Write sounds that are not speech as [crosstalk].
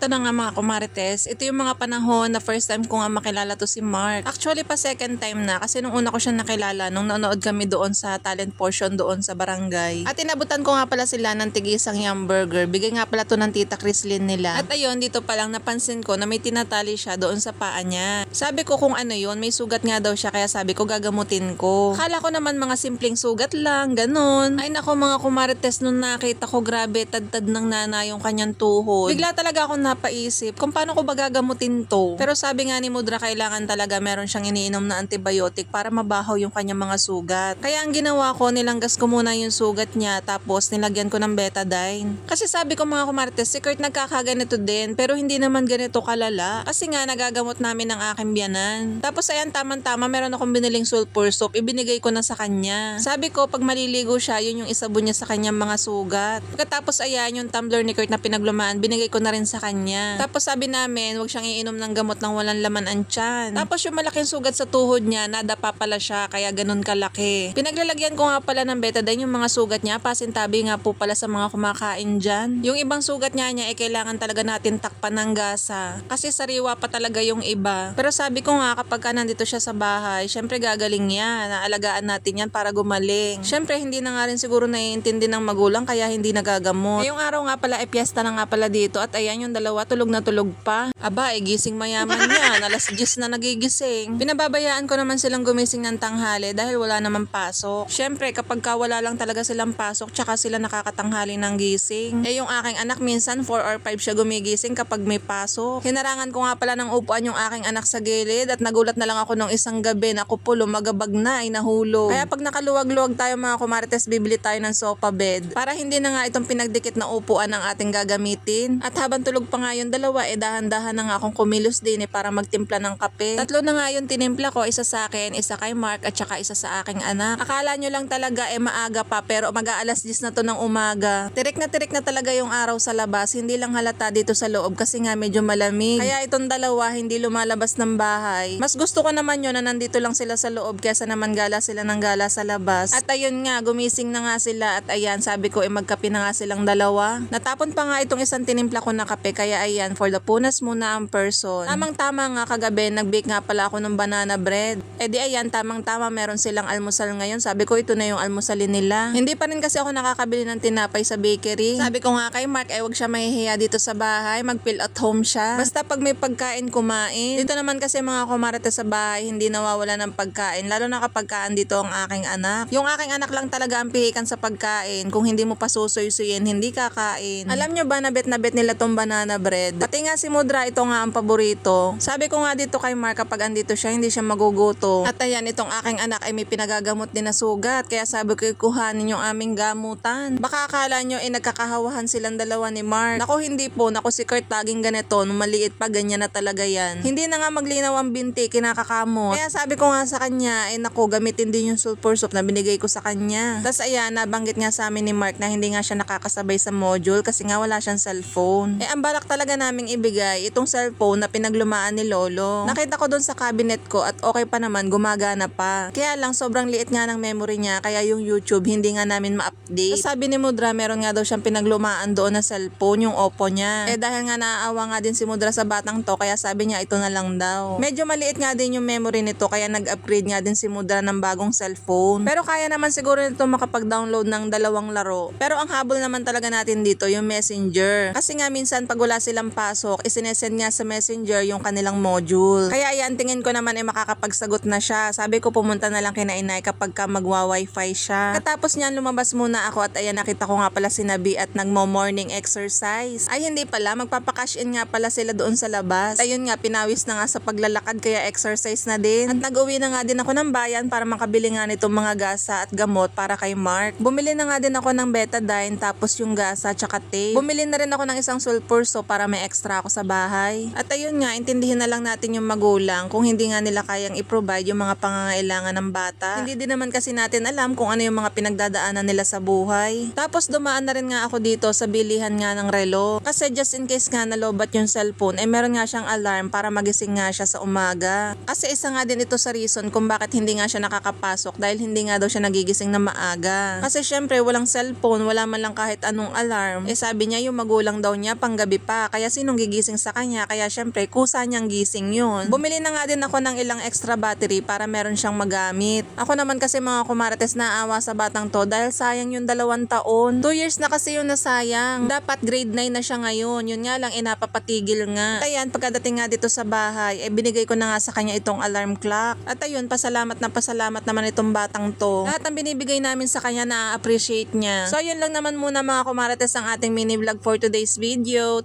ito na nga mga kumarites, ito yung mga panahon na first time ko nga makilala to si Mark. Actually pa second time na kasi nung una ko siya nakilala nung nanonood kami doon sa talent portion doon sa barangay. At inabutan ko nga pala sila ng tigisang yum burger. Bigay nga pala to ng tita Chrislyn nila. At ayun, dito pa lang napansin ko na may tinatali siya doon sa paa niya. Sabi ko kung ano yun, may sugat nga daw siya kaya sabi ko gagamutin ko. Akala ko naman mga simpleng sugat lang, ganun. Ay nako mga kumarites nung nakita ko grabe tad-tad ng nana yung kanyang tuhod. Bigla talaga ako napaisip kung paano ko ba gagamutin to. Pero sabi nga ni Mudra kailangan talaga meron siyang iniinom na antibiotic para mabahaw yung kanyang mga sugat. Kaya ang ginawa ko, nilanggas ko muna yung sugat niya tapos nilagyan ko ng betadine. Kasi sabi ko mga kumarites, si Kurt nagkakaganito din pero hindi naman ganito kalala. Kasi nga nagagamot namin ng aking biyanan. Tapos ayan tamang-tama meron akong biniling sulfur soap, ibinigay ko na sa kanya. Sabi ko pag maliligo siya, yun yung isabon niya sa kanyang mga sugat. Pagkatapos ayan yung tumbler ni Kurt na pinaglumaan, binigay ko na rin sa kanya. Tapos sabi namin, huwag siyang iinom ng gamot ng walang laman ang tiyan. Tapos yung malaking sugat sa tuhod niya, nadapa pala siya, kaya ganun kalaki. Pinaglalagyan ko nga pala ng betadine yung mga sugat niya, pasintabi nga po pala sa mga kumakain dyan. Yung ibang sugat niya niya, eh, kailangan talaga natin takpan ng gasa. Kasi sariwa pa talaga yung iba. Pero sabi ko nga, kapag ka nandito siya sa bahay, syempre gagaling yan. Naalagaan natin yan para gumaling. Syempre, hindi na nga rin siguro naiintindi ng magulang, kaya hindi nagagamot. Ngayong araw nga pala, eh, piyesta nga pala dito. At ayan yung dalawa, tulog na tulog pa. Aba, eh, gising mayaman [laughs] yan. Alas 10 na nagigising. Pinababayaan ko naman silang gumising ng tanghali dahil wala naman pasok. Syempre, kapag ka wala lang talaga silang pasok, tsaka sila nakakatanghali ng gising. Eh, yung aking anak, minsan 4 or 5 siya gumigising kapag may pasok. Hinarangan ko nga pala ng upuan yung aking anak sa gilid at nagulat na lang ako nung isang gabi na kupulo magabag na ay nahulog. Kaya pag nakaluwag-luwag tayo mga kumarites, bibili tayo ng sofa bed para hindi na nga itong pinagdikit na upuan ang ating gagamitin. At habang tulog pa nga yung dalawa, eh dahan-dahan na nga akong kumilos din eh para magtimpla ng kape. Tatlo na nga yung tinimpla ko, isa sa akin, isa kay Mark at saka isa sa aking anak. Akala nyo lang talaga eh maaga pa pero mag-aalas 10 na to ng umaga. Tirik na tirik na talaga yung araw sa labas, hindi lang halata dito sa loob kasi nga medyo malamig. Kaya itong dalawa hindi lumalabas ng bahay. Mas gusto ko naman yun na nandito lang sila sa loob kaysa naman gala sila ng gala sa labas. At ayun nga, gumising na nga sila at ayan, sabi ko eh magkape na nga silang dalawa. Natapon pa nga itong isang tinimpla ko na kape kaya ayan, for the punas muna ang person. Tamang tama nga kagabi, nag-bake nga pala ako ng banana bread. Eh di ayan, tamang tama meron silang almusal ngayon. Sabi ko ito na yung almusalin nila. Hindi pa rin kasi ako nakakabili ng tinapay sa bakery. Sabi ko nga kay Mark, eh wag siya mahihiya dito sa bahay, mag-feel at home siya. Basta pag may pagkain, kumain. Dito naman kasi mga kumarate sa bahay, hindi nawawala ng pagkain. Lalo na kapag kaan dito ang aking anak. Yung aking anak lang talaga ang pihikan sa pagkain. Kung hindi mo pa susuy-suyin, hindi kakain. Alam nyo ba na bet na bet nila tong banana bread? Pati nga si Mudra, ito nga ang paborito. Sabi ko nga dito kay Mark, kapag andito siya, hindi siya magugutom. At ayan, itong aking anak ay may pinagagamot din na sugat. Kaya sabi ko, kuhanin yung aming gamutan. Baka akala nyo, eh nagkakahawahan silang dalawa ni Mark. Nako, hindi po. Nako, si Kurt laging ganito. Nung maliit pa, ganyan na talaga yan. Hindi na nga maglinaw ang binti, kinakakamot. Kaya sabi ko nga sa kanya, eh nako, gamitin din yung sulfur soap na binigay ko sa kanya. Tapos ayan, nabanggit nga sa amin ni Mark na hindi nga siya nakakasabay sa module kasi nga wala siyang cellphone. Eh, ang balak talaga naming ibigay, itong cellphone na pinaglumaan ni Lolo. Nakita ko doon sa cabinet ko at okay pa naman, gumagana pa. Kaya lang, sobrang liit nga ng memory niya, kaya yung YouTube hindi nga namin ma-update. Tapos sabi ni Mudra, meron nga daw siyang pinaglumaan doon na cellphone, yung Oppo niya. Eh dahil nga naaawa nga din si Mudra sa batang to, kaya sabi niya ito na lang daw. Medyo maliit nga din yung memory nito, kaya nag-upgrade nga din si Mudra ng bagong cellphone. Pero kaya naman siguro nito makapag-download ng dalawang laro. Pero ang habol naman talaga natin dito, yung messenger. Kasi nga minsan pag wala silang pasok, isinesend nga sa messenger yung kanilang module. Kaya yan, tingin ko naman ay makakapagsagot na siya. Sabi ko pumunta na lang kina inay kapag ka magwa-wifi siya. Katapos niyan, lumabas muna ako at ayan, nakita ko nga pala si Nabi at nagmo-morning exercise. Ay, hindi pala. Magpapakash in nga pala sila doon sa labas. Ayun nga, pinawis na nga sa paglalakad kaya exercise na din. At nag-uwi na nga din ako ng bayan para makabili nga nitong mga gasa at gamot para kay Mark. Bumili na nga din ako ng betadine tapos yung gasa tsaka tape. Bumili na rin ako ng isang sulfur so para may extra ako sa bahay. At ayun nga, intindihin na lang natin yung magulang kung hindi nga nila kayang i-provide yung mga pangangailangan ng bata. Hindi din naman kasi natin alam kung ano yung mga pinagdadaanan nila sa buhay. Tapos dumaan na rin nga ako dito sa bilihan nga ng relo. Kasi just in case nga nalobat yung cellphone, eh meron nga siyang alarm para magising nga siya sa umaga. Kasi isa nga din ito sa reason kung bakit hindi nga siya nakakapasok dahil hindi nga daw siya nagigising na maaga. Kasi syempre walang cellphone, wala man lang kahit anong alarm. Eh sabi niya yung magulang daw niya panggabi pa. Kaya sinong gigising sa kanya? Kaya syempre, kusa niyang gising yun. Bumili na nga din ako ng ilang extra battery para meron siyang magamit. Ako naman kasi mga kumarates na awa sa batang to dahil sayang yung dalawang taon. Two years na kasi yung nasayang. Dapat grade 9 na siya ngayon. Yun nga lang, inapapatigil nga. At pagkadating nga dito sa bahay, eh binigay ko na nga sa kanya itong alarm clock. At ayun, pasalamat na pasalamat naman itong batang to. Lahat ng binibigay namin sa kanya na appreciate niya. So ayun lang naman muna mga kumarates ang ating mini vlog for today's video.